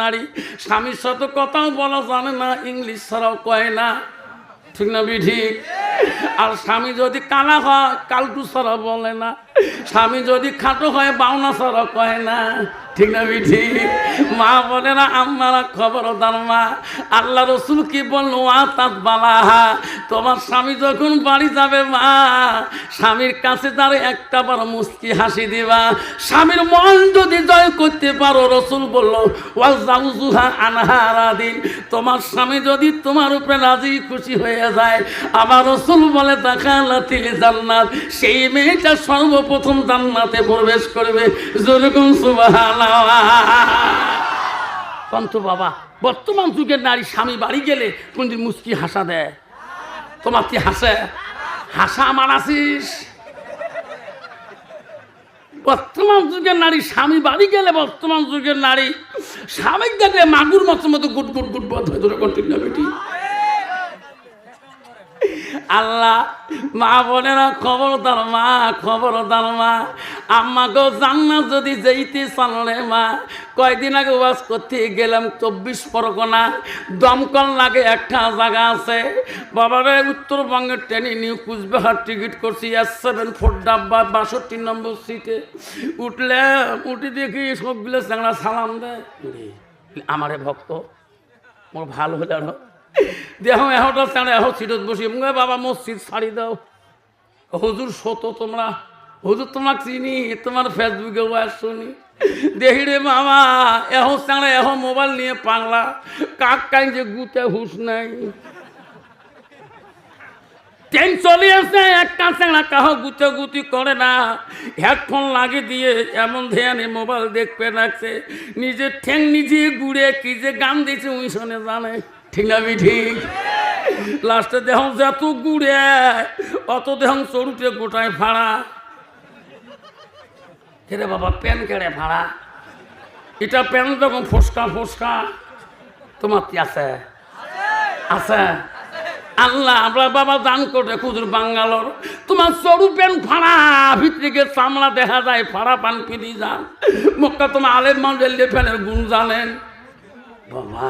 নারী, স্বামীর সাথে কথাও বলা জানে না, ইংলিশ ছাড়াও কয় না। ঠিক না ঠিক আর স্বামী যদি কানা হয়, কালটু ছাড়া বলে না। স্বামী যদি খাটো হয় বাউনা ছাড়া কয় না। ঠিক না ঠিক মা বলে না আপনারা খবরদার মা, আল্লাহ রসুল কি বলল? আ তাত বালাহা, তোমার স্বামী যখন বাড়ি যাবে মা, স্বামীর কাছে তার একটা বার মুস্কি হাসি দিবা। স্বামীর মন যদি জয় করতে পারো, রসুল বলল, ওয়াল জাউজুহা আনহারা দিন। তোমার স্বামী যদি তোমার উপরে রাজি, খুশি হয়ে যায় আমার রসুল বলে, দেখালাতিল জান্নাত। সেই মেয়েটা সর্বপ্রথম জান্নাতে প্রবেশ করবে। যেরকম বাবা, বর্তমান যুগের নারী স্বামী বাড়ি গেলে কোনদিন মুস্কি হাসা দেয়? তোমার কি হাসে? হাসা আমার আসিস। বর্তমান যুগের নারী স্বামী বাড়ি গেলে বর্তমান যুগের নারী স্বামী দেখলে মাগুর মতো মতো গুট গুট গুট বধ হয়ে। ধরে কন্টিনিউ বেটি। আল্লাহ, মা বলে না খবরদার মা খবর খবরদার মা। আম্মাকেও জান্নাত যদি যেইতে চাললে মা, কয়দিন আগে ওয়াজ করতে গেলাম চব্বিশ পরগনা। দমকল লাগে একটা জায়গা আছে। বাবারে, উত্তরবঙ্গের ট্রেনে নিউ কুচবিহার টিকিট করছি এস সেভেন ফোর ডাব্বা, বাষট্টি নম্বর সিটে। উঠলে, উঠে দেখি সবগুলো চ্যাংড়া সালাম দেয়। আমারে ভক্ত, মোর ভালো হলে আরও দেহ এহটা চাঁড়ে এহ সিটত বসি। মুগে বাবা মসজিদ ছাড়ি দাও। হুজুর সত তোমরা। হুজুর তোমাক চিনি, তোমার ফেসবুকে শুনি দেখি রে মামা, এহ চাঁড়ে এহ মোবাইল নিয়ে পাগলা। কাক কাই যে গুতে হুশ নাই। ট্রেন চলে আসে একটা চাঁড়া কাহ গুতে গুতি করে না। হেডফোন লাগিয়ে দিয়ে এমন ধ্যানে মোবাইল দেখতে রাখছে নিজের ঠ্যাং নিজে ঘুরে কি যে গান দিয়েছে উনি শোনে জানে। ঠিক না বি, ঠিক? লাস্টে দেহ যত গুড়ে, অত দেহ চড়ুটে গোটায় ভাড়া। হেরে বাবা, প্যান কেড়ে ভাড়া? এটা প্যান যখন ফসকা ফসকা, তোমার কি আছে? আছে। আল্লাহ, আমরা বাবা দান করে খুদুর বাঙ্গালোর। তোমার সরু প্যান ফাড়া ভিতরে চামড়া দেখা যায় ফাড়া পান পিদি যান। মক্কা তোমার আলের মন্ডল ফ্যানের গুণ জানেন। বাবা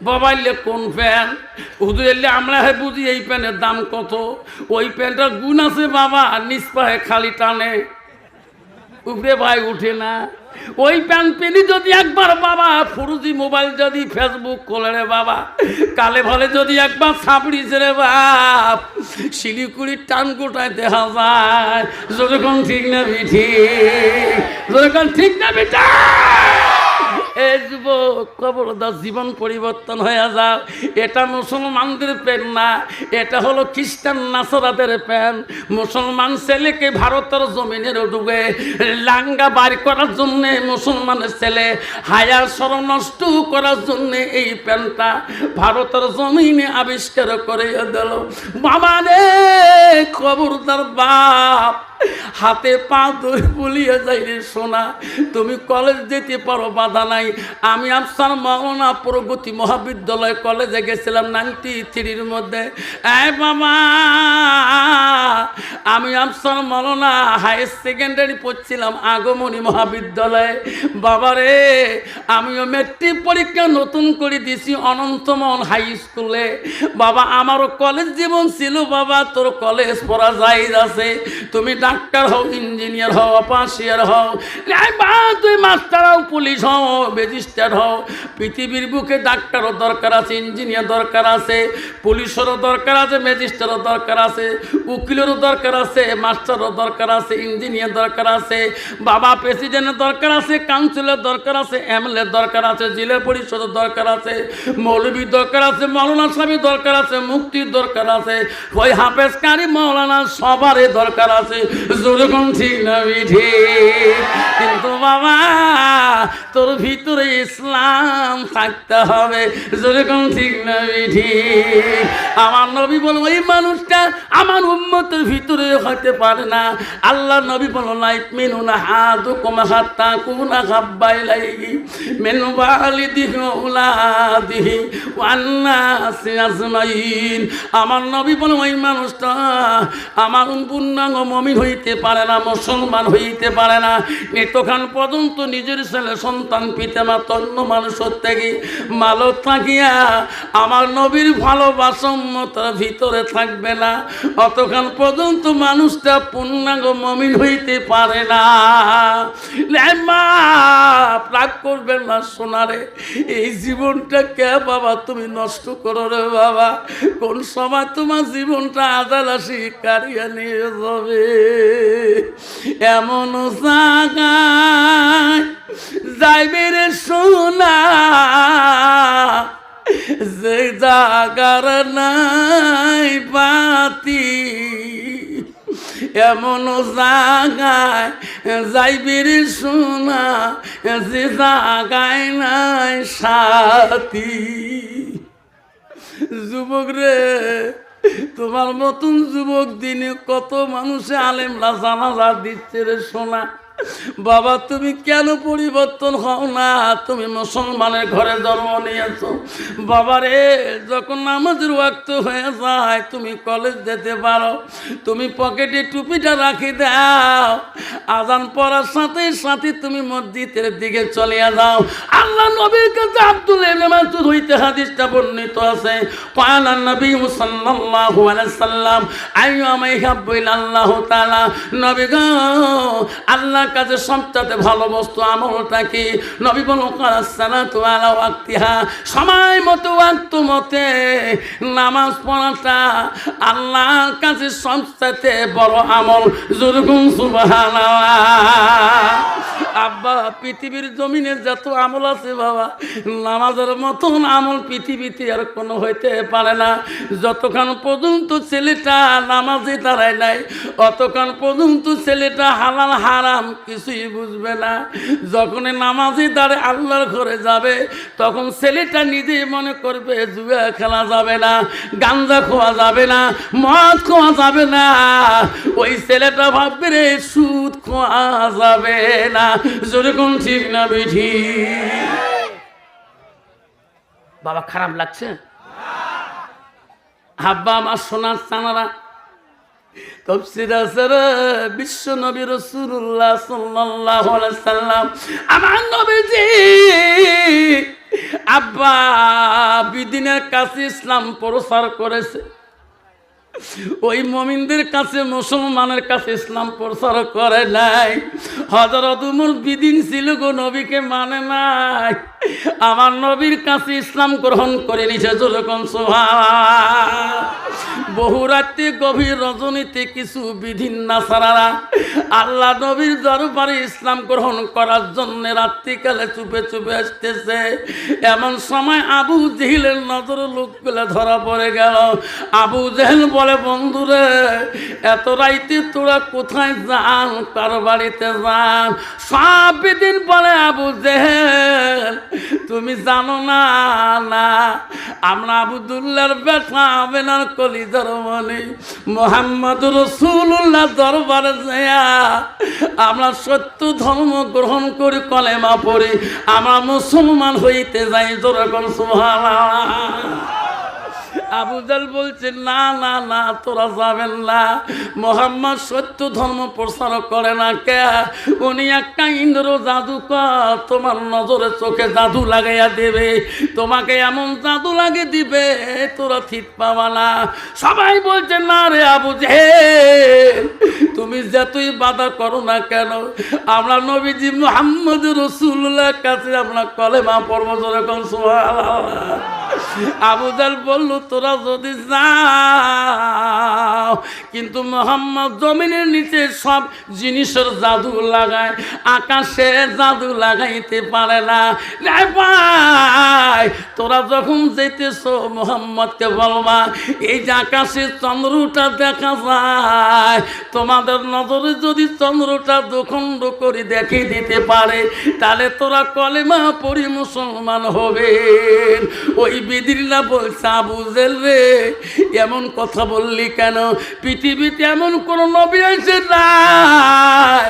বাবা এলে কোন প্যান হুজুর এলে আমরা হে বুঝি এই প্যানের দাম কত? ওই প্যান্টটার গুণ আছে বাবা পায়ে খালি টানে। উপরে ভাই উঠে না। ওই প্যান্ট পেনি যদি একবার বাবা, ফুরুজি মোবাইল যদি ফেসবুক খোলে রে বাবা, কালে ভালে যদি একবার ছাপড়িস রে বাপ। শিলিগুড়ির টান গোটায় দেখা যায়। যতক্ষণ ঠিক না বিঠি যতক্ষণ ঠিক না বিঠা যুবক খবরদার জীবন পরিবর্তন হয়ে যাও। এটা মুসলমানদের প্যান না, এটা হলো খ্রিস্টান নাসরাদের প্যান মুসলমান ছেলেকে ভারতের জমিনের ডুবে লাঙ্গা বার করার জন্যে মুসলমানের ছেলে হায়া সর নষ্ট করার জন্যে এই প্যানটা ভারতের জমিনে আবিষ্কার করে দিল। বাবা রে খবরদার বাপ হাতে পা ধরে বলিয়ে যাই রে সোনা, তুমি কলেজ যেতে পারো, বাধা নাই। আমি আফসার মাওনা প্রগতি মহাবিদ্যালয় কলেজে গেছিলাম নাইনটি থ্রির মধ্যে। এই বাবা, আমি আফসার মাওনা হাই সেকেন্ডারি পড়ছিলাম আগমনী মহাবিদ্যালয়ে। বাবারে আমিও মেট্রিক পরীক্ষা নতুন করে দিছি অনন্তমন হাই স্কুলে বাবা, আমারও কলেজ জীবন ছিল বাবা, তোর কলেজ পড়া যাই আছে। তুমি ডাক্তার হও ইঞ্জিনিয়ার হও অপাসিয়ার হও বা তুই মাস্টার হও পুলিশ হও ম্যাজিস্ট্রেট হও পৃথিবীর বুকে ডাক্তারও দরকার আছে ইঞ্জিনিয়ার দরকার আছে পুলিশেরও দরকার আছে ম্যাজিস্ট্রেটও দরকার আছে উকিলেরও দরকার আছে মাস্টারও দরকার আছে ইঞ্জিনিয়ার দরকার আছে বাবা প্রেসিডেন্টের দরকার আছে কাউন্সিলের দরকার আছে এমএলএ দরকার আছে জেলা পরিষদের দরকার আছে মৌলবীর দরকার আছে মৌলানা স্বামী দরকার আছে মুক্তির দরকার আছে ওই হাফেজ কারি মৌলানা সবারই দরকার আছে যেরকম ঠিক না বিধি কিন্তু বাবা, তোর ভিতরে ইসলাম থাকতে হবে যেরকম ঠিক না বিধি আমার নবী বল ওই মানুষটা আমার উন্মতের ভিতরে হতে পারে না। আল্লাহ নবী বল লাইফ মেনু না হাত কমা হাত তা কুনা খাব্বাই লাগি মেনু বালি দিহ উলা দিহি আমার নবী বল ওই মানুষটা আমার পূর্ণাঙ্গ মমিন হইতে পারে না, মুসলমান হইতে পারে না। মৃতখান পর্যন্ত নিজের ছেলে, সন্তান, পিতামা, তন্ন মানুষের থেকে মালো থাকিয়া আমার নবীর ভালোবাসমতার ভিতরে থাকবে না। অতক্ষণ পর্যন্ত মানুষটা পূর্ণাঙ্গ মমিন হইতে পারে না। লে মা, রাগ করবেন না সোনারে, এই জীবনটা কে বাবা তুমি নষ্ট করো রে বাবা। কোন সময় তোমার জীবনটা আদালাসি কারিয়া নিয়ে যাবে? এমন জায়গায় যাইবে রে সোনা, যে জাগার নাই পাতি এমন জাগায় যাইবির শোনা যে জাগায় নাই সাথী যুবক রে তোমার মতন যুবক দিনে কত মানুষে আলেমরা জানাজা দিচ্ছে রে সোনা। বাবা, তুমি কেন পরিবর্তন হও না? তুমি মুসলমানের ঘরে জন্ম নিয়েছো। বাবা রে যখন নামাজের ওয়াক্ত হয়ে যায়, তুমি কলেজ যেতে পারো। তুমি পকেটে টুপিটা রাখি দাও। আজান পড়ার সাথে সাথে তুমি মসজিদের দিকে চলে যাও। আল্লাহ নবীর কাছে আব্দুল মাসুদ হইতে হাদিসটা বর্ণিত আছে। পায়লা নবী সাল্লাল্লাহু আলাইহি সাল্লাম আইয়ু আমাই হাব্বুল আল্লাহ তাআলা। নবী গো আল্লাহর কাছে সবচেয়ে ভালো বস্তু, আমলটা কি? নবী বলো সালাতু আলা ওয়াক্তিহা। সময় মতো, ওয়াক্ত মতে নামাজ পড়াটা আল্লাহর কাছে সবচেয়ে বড় আমল। জুরগুন আব্বা, পৃথিবীর জমিনে যত আমল আছে বাবা, নামাজের মতন আমল পৃথিবীতে আর কোনো হইতে পারে না। যতক্ষণ পর্যন্ত ছেলেটা নামাজে দাঁড়ায় নাই, অতক্ষণ পর্যন্ত ছেলেটা হালাল, হারাম কিছুই বুঝবে না। যখনই নামাজে দাঁড়ায় আল্লাহর ঘরে যাবে, তখন ছেলেটা নিজেই মনে করবে, জুয়া খেলা যাবে না, গাঞ্জা খোয়া যাবে না, মদ খোয়া যাবে না। ওই ছেলেটা ভাববে রে, সুদ খোয়া যাবে না। যেরকম ঠিক না বিঠি বাবা, খারাপ লাগছে? হাব্বা আমার সোনার চানারা তফসির আছে বিশ্ব নবী রসুল্লাহ সাল্লাল্লাহু সাল্লাম, আমার নবীজি আব্বা বিদিনের কাছে ইসলাম প্রসার করেছে। ওই মমিনদের কাছে, মুসলমানের কাছে ইসলাম প্রচার করে নাই। হজরত উমর বিদিন ছিল গো, নবীকে মানে নাই। আমার নবীর কাছে ইসলাম গ্রহণ করে নিছে যখন বহু রাত্রে গভীর রজনীতে কিছু বিধিন নাসারারা আল্লাহ নবীর দরবারে ইসলাম গ্রহণ করার জন্য রাত্রিকালে চুপে চুপে আসতেছে। এমন সময় আবু জেহিলের নজর লোকগুলো ধরা পড়ে গেল। আবু জেহেল বলে বন্ধুরে, এত রাইতে তোরা কোথায় যান? কার বাড়িতে যান? সব বিদিন বলে, আবু জেহেল, তুমি জানো না না, আমরা আবুদুল্লাহর বেটা আবেনার কলি ধর্মনি মোহাম্মদ রসুল্লাহ দরবারে যায়া আমরা সত্য ধর্ম গ্রহণ করি, কলেমা পড়ি। আমরা মুসলমান হইতে যাই যেরকম সুহানা আবুজাল বলছে, না না না, তোরা যাবেন না। মোহাম্মদ সত্য ধর্ম প্রচার করে না কে? উনি একটা ইন্দ্র জাদুকর। তোমার নজরে চোখে জাদু লাগাইয়া দেবে। তোমাকে এমন জাদু লাগে দিবে, তোরা ঠিক পাবা না। সবাই বলছে, না রে আবু জে তুমি যতই বাধা করো না কেন? আমরা নবীজি মোহাম্মদ রসুল্লাহ কাছে আমরা কলেমা পর্ব যেরকম, সুবহানাল্লাহ। আবুজাল বলল, তোরা যদি যাও, কিন্তু মোহাম্মদ জমিনের নিচে সব জিনিসের জাদু লাগায়, আকাশে জাদু লাগাইতে পারে না। ভাই, তোরা যখন যেতেছ মোহাম্মদকে বলবা, এই যে আকাশে চন্দ্রটা দেখা যায়, তোমাদের নজরে যদি চন্দ্রটা দুখণ্ড করে দেখে দিতে পারে, তাহলে তোরা কলেমা পড়ি মুসলমান হবে ওই বিদিরা বলছে, আবু রে, এমন কথা বললি কেন? পৃথিবীতে এমন কোন নবী আছে নাই।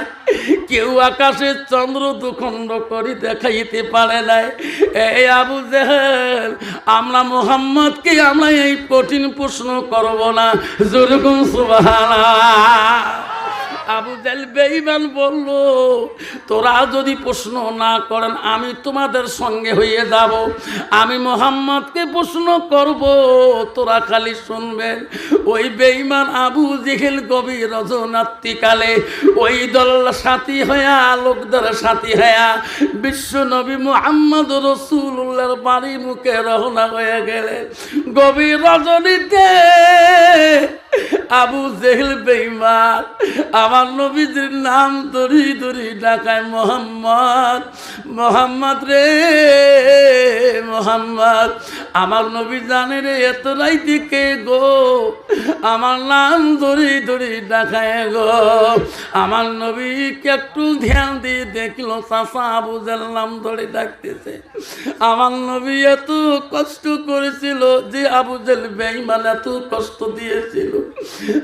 কেউ আকাশে চন্দ্র দুখণ্ড করে দেখাইতে পারে নাই। এই আবু জেহেল, আমরা মোহাম্মদকে আমরা এই কঠিন প্রশ্ন করব না। যেরকম সুবাহানা আবু জাল বেঈমান বলল, তোরা যদি প্রশ্ন না করেন, আমি তোমাদের সঙ্গে হয়ে যাব। আমি মোহাম্মদকে প্রশ্ন করব। তোরা খালি শুনবেন ওই বেঈমান আবু জেহেল গভীর রজনাত্রিকালে ওই দল সাথী হয়া লোকদের সাথী হয়া বিশ্ব নবী মুহাম্মদ রসুল্লাহর বাড়ি মুখে রওনা হয়ে গেলেন গভীর রজনীতে আবু জেহেল বেঈমান, আমার নবীজির নাম দড়ি দড়ি ডাকায়, মোহাম্মদ মোহাম্মদ রে, মোহাম্মদ, আমার নবী জানে রে, এত রাইতে কে গো? আমার নাম দড়ি দড়ি ডাকায় গো। আমার নবীকে একটু ধ্যান দিয়ে দেখল চাষা আবু নাম ধরে ডাকতেছে। আমার নবী এত কষ্ট করেছিল যে আবু জেল বেঈমান এত কষ্ট দিয়েছিল।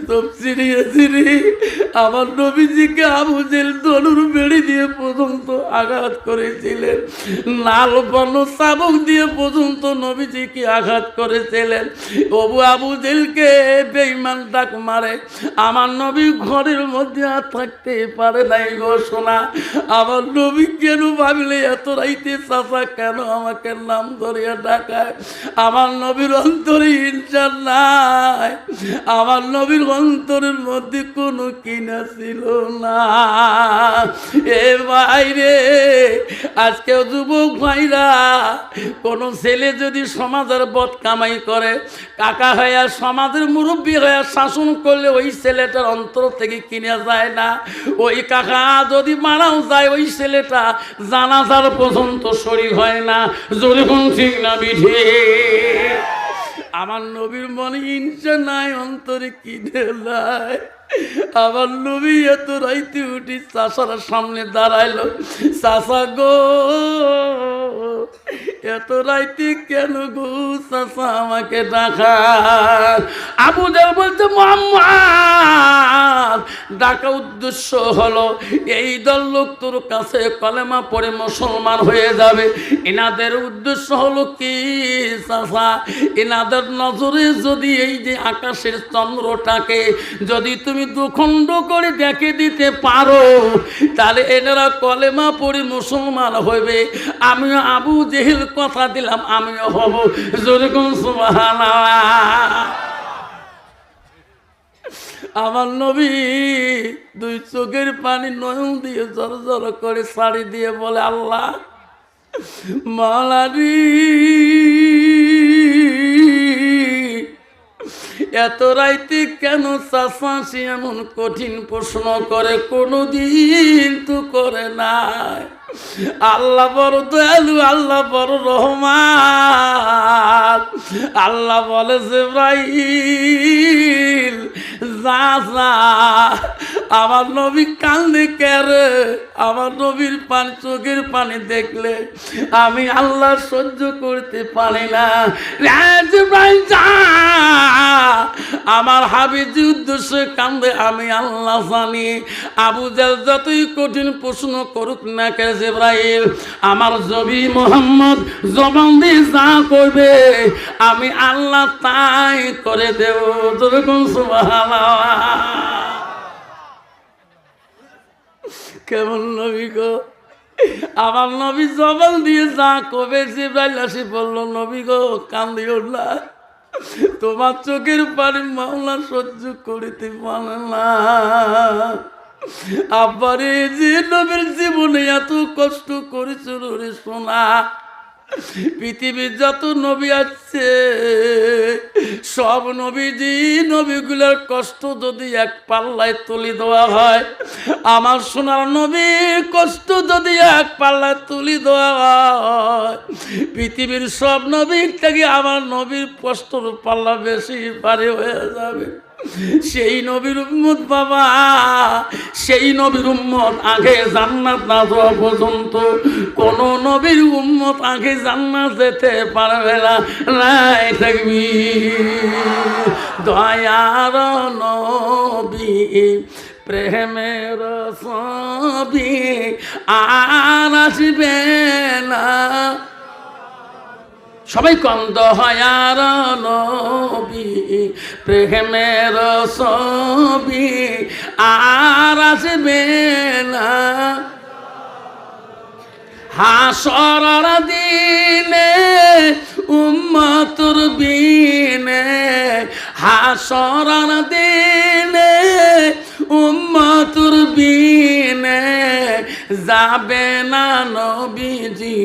তো চিরিয়ে চিরি আমার নবীজিকে আবু জেল দলুর বেড়ি দিয়ে পর্যন্ত আঘাত করেছিলেন। লাল বর্ণ চাবক দিয়ে পর্যন্ত নবীজিকে আঘাত করেছিলেন। অবু আবু বেঈমান ডাক মারে আমার নবী ঘরের মধ্যে আর থাকতে পারে নাই গো শোনা আমার নবী কেন ভাবলে এত রাইতে কেন আমাকে নাম ধরিয়া ডাকায়? আমার নবীর অন্তরে নাই। আমার নবীর অন্তরের মধ্যে কোনো কিনা ছিল না। এ বাইরে আজকে যুবক ভাইরা, কোনো ছেলে যদি সমাজের বদ কামাই করে, কাকা হইয়া সমাজের মুরব্বী হয়ে শাসন করলে ওই ছেলেটার অন্তর থেকে কিনে যায় না। ওই কাকা যদি মারাও যায়, ওই ছেলেটা জানাজার পর্যন্ত শরীর হয় না। কোন ঠিক না, বিধে? আমার নবীর মনে ইনসে নাই, অন্তরে কিনে নাই আমার নবী এত রাইতে উঠি চাষার সামনে দাঁড়াইলো, চাষা গো, এত রাইতে কেন গো? চাষা আমাকে ডাকা আবু দেব বলছে, মোহাম্মদ, ডাকা উদ্দেশ্য হলো, এই দল লোক তোর কাছে কলেমা পড়ে মুসলমান হয়ে যাবে। এনাদের উদ্দেশ্য হলো কি, চাষা? এনাদের নজরে যদি এই যে আকাশের চন্দ্রটাকে যদি তুমি দুখণ্ড করে দেখে দিতে পারো, তাহলে এনারা কলেমা পড়ে মুসলমান হইবে। আমিও আবু জেহেল কথা দিলাম, আমিও হব। যেরকম সুবহানাল্লাহ। আমার নবী দুই চোখের পানি নয়ন দিয়ে জর জর করে শাড়ি দিয়ে বলে, আল্লাহ, মালারি। এত রাইতে কেন চাষাশি এমন কঠিন প্রশ্ন করে? কোনো দিন তো করে নাই। আল্লাহ বড় দয়ালু, আল্লাহ বড় রহমান। আল্লাহ বলে জিব্রাইল, যা আমার নবী কান্দে কেরে আমার নবীর পানি, চোখের পানি দেখলে আমি আল্লাহ সহ্য করতে পারি না। আমার হাবিজি উদ্দেশ্যে কান্দে আমি আল্লাহ জানি। আবু জাল যতই কঠিন প্রশ্ন করুক না কে জিব্রাইল, আমার জবি মোহাম্মদ জবান দিয়ে যা করবে, আমি আল্লাহ তাই করে দেব। যেরকম কেমন নবী গো? আমার নবী জবান দিয়ে যা কবে জিব্রাইল আসি বলল, নবী গো, কান্দিও না। তোমার চোখের পানি মামলা সহ্য করিতে পারে না। আব্বারে, যে নবীর জীবনে এত কষ্ট করেছিল রে সোনা। পৃথিবীর যত নবী আছে, সব নবী নবীজি নবীগুলোর কষ্ট যদি এক পাল্লায় তুলি দেওয়া হয়, আমার সোনার নবী কষ্ট যদি এক পাল্লায় তুলি দেওয়া হয়, পৃথিবীর সব নবীর থেকে আমার নবীর কষ্টর পাল্লা বেশি পারে হয়ে যাবে। সেই নবীর উম্মত বাবা, সেই নবীর উম্মত আগে জান্নাত না যাওয়া পর্যন্ত কোন নবীর উম্মত আগে জান্নাত যেতে পারবে না। নাই থাকবি। দয়ার নবী, প্রেমের সবি আর আসবে না। সবাই কন্দ হয়ার নবী, প্রেমের ছবি আর আসবে না। হাসর দিনে, উম্মতুর বিনে হাসর দিনে উম্মতুর বিনে যাবে না নবীজি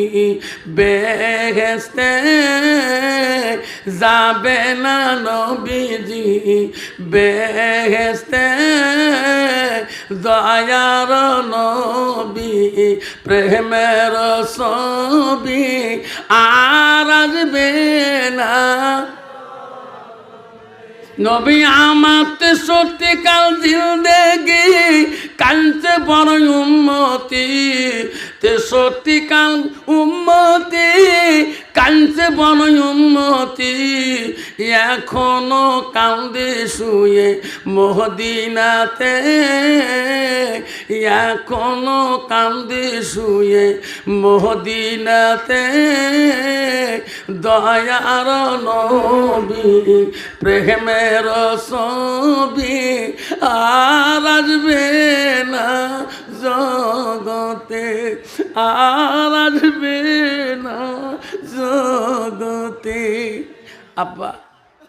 বেহেস্তে যাবে না নবীজি বেহেস্তে দয়ার নবী, প্রেমের ছবি আর আসবে না। নবী আমাতে সত্যিকাল কাল জিন্দেগি কাঞ্চে বড় উন্মতি তেষট্টি কাল উন্মতি কাঞ্চে বড় উন্মতি এখনও কান্দে শুয়ে মহদিনাতে। এখনও কান্দে শুয়ে মহদিনাতে। দয়ার নবী, প্রেমের ছবি আর আসবে না। জগতে আর আসবে না জগতে। আব্বা,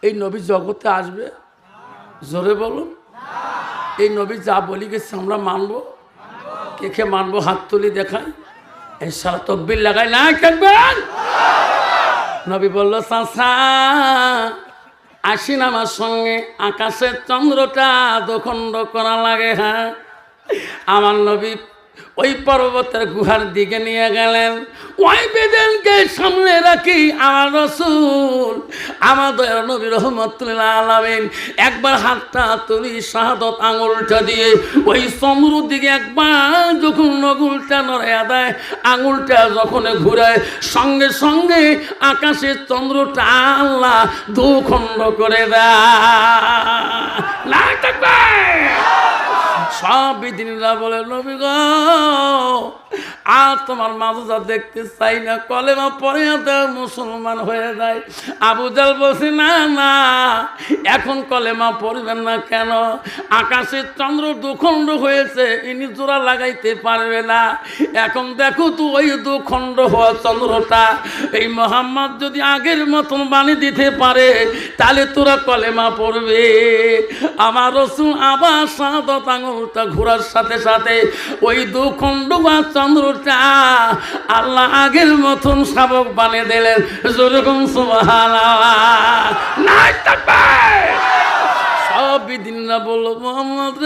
এই নবী জগতে আসবে? জোরে বলুন। এই নবী যা বলি গেছে আমরা মানবো। কে কে মানবো হাত তুলি দেখাই। এই সারা তকবির লাগাই। না থাকবেন? নবী বলল চাষা আসিন আমার সঙ্গে। আকাশের চন্দ্রটা দখণ্ড করা লাগে হ্যাঁ? আমার নবী ওই পর্বতের গুহার দিকে নিয়ে গেলেন। ওই বেদেনকে সামনে রাখি আমার রসুল। আমার দয়ার নবী রহমতুল্লাহ আলামিন একবার হাতটা তুলি শাহাদত আঙুলটা দিয়ে, ওই চন্দ্রর দিকে একবার যখন নগুলটা নড়ে দেয়, আঙুলটা যখন ঘুরায়, সঙ্গে সঙ্গে আকাশের চন্দ্রটা আল্লাহ দুখণ্ড করে দেয়। না সব বিধিনীরা বলে, নবী গো, আর তোমার মাঝে দেখতে চাই না, কলেমা পরে মুসলমান হয়ে যায়। আবু জাল বলছে, না না, এখন কলেমা পড়বেন না কেন? আকাশের চন্দ্র দুখণ্ড হয়েছে, ইনি জোড়া লাগাইতে পারবে না। এখন দেখো তো ওই দুখণ্ড হওয়া চন্দ্রটা। এই মোহাম্মদ যদি আগের মতন বাণী দিতে পারে, তাহলে তোরা কলেমা পড়বে। আমার রসুন আবার সাদত আঙুলটা ঘোরার সাথে সাথে ওই দুখণ্ড বা চন্দ্রটা আল্লাহ আগের মতন শাবক বানিয়ে দিলেন। যেরকম নাই সব বিদিনরা বলল, মোহাম্মদ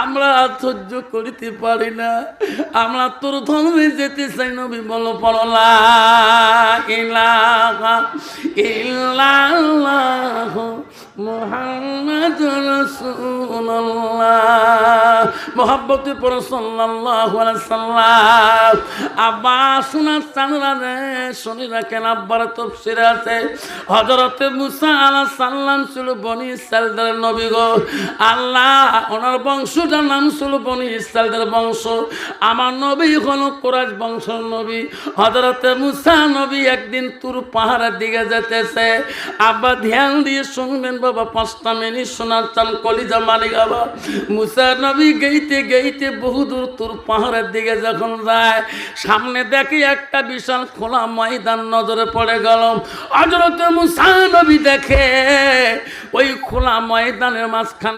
আমরা সহ্য করিতে পারি না। আমরা তোর ধর্মে যেতে চাই, নবী বলো পড়লা ইল্লাল্লাহ মোহাম্মদ রাসূলুল্লাহ। মোহাব্বতে পড়ো, সাল্লাল্লাহু আলাইহি সাল্লাম। আব্বা, শোনা, চানুরা রে, শুনি রাখেন, আব্বার তফসির আছে। হযরতে মুসা আলাইহিস সালাম ছিল বনি ইসরায়েলদের নবী গো। আল্লাহ, ওনার বংশটার নাম ছিল বনি ইসরায়েলদের বংশ। আমার নবী হলো কোরাজ বংশের নবী। হযরতে মুসা নবী একদিন তুর পাহাড়ের দিকে যেতেছে। আব্বা ধ্যান দিয়ে শুনবেন, বাবা, পাঁচটা মিনিট শোনার চান কলিজা মালিক আবার মুসা নবী গেইতে গেইতে বহুদূর তুর পাহাড়ের দিকে যখন যায়, সামনে দেখি একটা বিশাল খোলা ময়দান নজরে পড়ে গেল। হজরত মুসা নবী দেখে, ওই খোলা ময়দানের মাঝখান